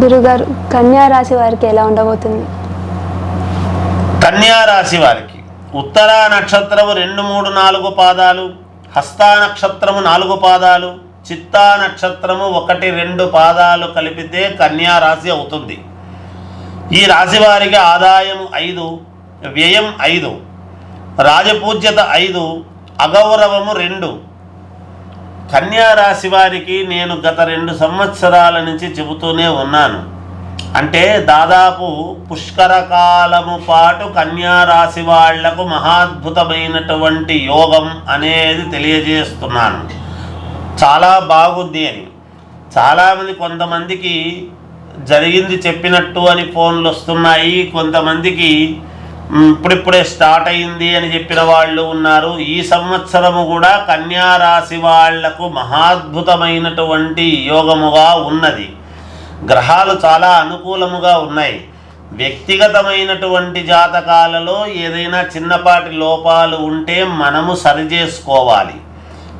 గురుగారు కన్యా రాశి వారికి ఎలా ఉండబోతుంది? కన్యా రాశి వారికి ఉత్తర నక్షత్రము రెండు మూడు నాలుగు పాదాలు హస్తా నక్షత్రము నాలుగు పాదాలు చిత్తా నక్షత్రము ఒకటి రెండు పాదాలు కలిపితే కన్యా రాశి అవుతుంది. ఈ రాశి వారికి ఆదాయం ఐదు వ్యయం ఐదు రాజపూజ్యత ఐదు అగౌరవము రెండు కన్యా రాశి వారికి నేను గత రెండు సంవత్సరాల నుంచి చెబుతూనే ఉన్నాను. అంటే దాదాపు పుష్కర కాలము పాటు కన్యా రాశి వాళ్ళకు మహాద్భుతమైనటువంటి యోగం అనేది తెలియజేస్తున్నాను. చాలా బాగుంది అని. చాలామంది కొంతమందికి జరిగింది చెప్పినట్టు అని ఫోన్లు వస్తున్నాయి. కొంతమందికి ఇప్పుడిప్పుడే స్టార్ట్ అయింది అని చెప్పిన వాళ్ళు ఉన్నారు. ఈ సంవత్సరము కూడా కన్యారాశి వాళ్ళకు మహాద్భుతమైనటువంటి యోగముగా ఉన్నది. గ్రహాలు చాలా అనుకూలముగా ఉన్నాయి. వ్యక్తిగతమైనటువంటి జాతకాలలో ఏదైనా చిన్నపాటి లోపాలు ఉంటే మనము సరిచేసుకోవాలి.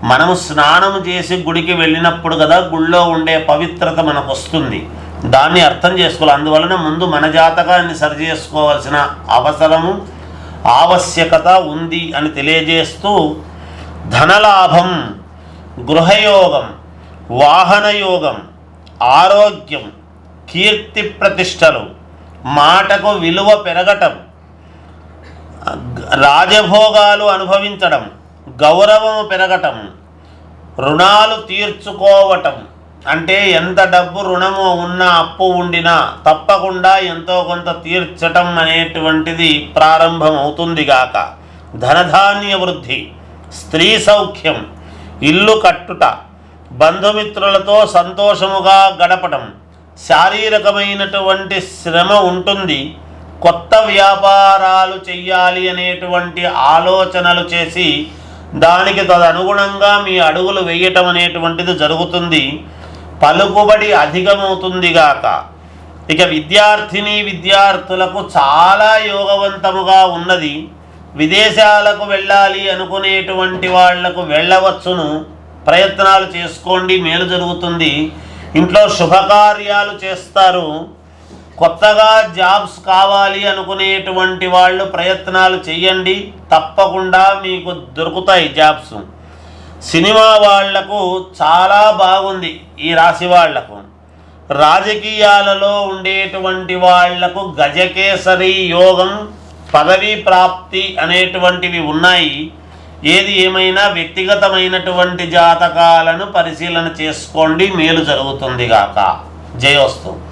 మనము స్నానం చేసి గుడికి వెళ్ళినప్పుడు కదా గుళ్ళో ఉండే పవిత్రత మనకు వస్తుంది దాన్ని అర్థం చేసుకోవాలి. అందువలన ముందు మన జాతకాన్ని సరిచేసుకోవాల్సిన అవసరము ఆవశ్యకత ఉంది అని తెలియజేస్తూ ధనలాభం గృహయోగం వాహనయోగం ఆరోగ్యం కీర్తి ప్రతిష్టలు మాటకు విలువ పెరగటం రాజభోగాలు అనుభవించడం గౌరవము పెరగటం రుణాలు తీర్చుకోవటం అంటే ఎంత డబ్బు రుణము ఉన్నా అప్పు ఉండినా తప్పకుండా ఎంతో కొంత తీర్చటం అనేటువంటిది ప్రారంభం అవుతుంది గాక. ధనధాన్య వృద్ధి స్త్రీ సౌఖ్యం ఇల్లు కట్టుట బంధుమిత్రులతో సంతోషముగా గడపటం శారీరకమైనటువంటి శ్రమ ఉంటుంది. కొత్త వ్యాపారాలు చెయ్యాలి అనేటువంటి ఆలోచనలు చేసి దానికి తదనుగుణంగా మీ అడుగులు వేయటం అనేటువంటిది జరుగుతుంది. పలుకుబడి అధికమవుతుందిగాక. ఇక విద్యార్థిని విద్యార్థులకు చాలా యోగవంతముగా ఉన్నది. విదేశాలకు వెళ్ళాలి అనుకునేటువంటి వాళ్ళకు వెళ్ళవచ్చును. ప్రయత్నాలు చేసుకోండి మేలు జరుగుతుంది. ఇంట్లో శుభకార్యాలు చేస్తారు. కొత్తగా జాబ్స్ కావాలి అనుకునేటువంటి వాళ్ళు ప్రయత్నాలు చేయండి తప్పకుండా మీకు దొరుకుతాయి జాబ్స్. సినిమా వాళ్ళకు చాలా బాగుంది ఈ రాశి వాళ్ళకు. రాజకీయాలలో ఉండేటువంటి వాళ్ళకు గజకేసరి యోగం పదవీ ప్రాప్తి అనేటువంటివి ఉన్నాయి. ఏది ఏమైనా వ్యక్తిగతమైనటువంటి జాతకాలను పరిశీలన చేసుకోండి మేలు జరుగుతుంది గాక. జయోస్తు.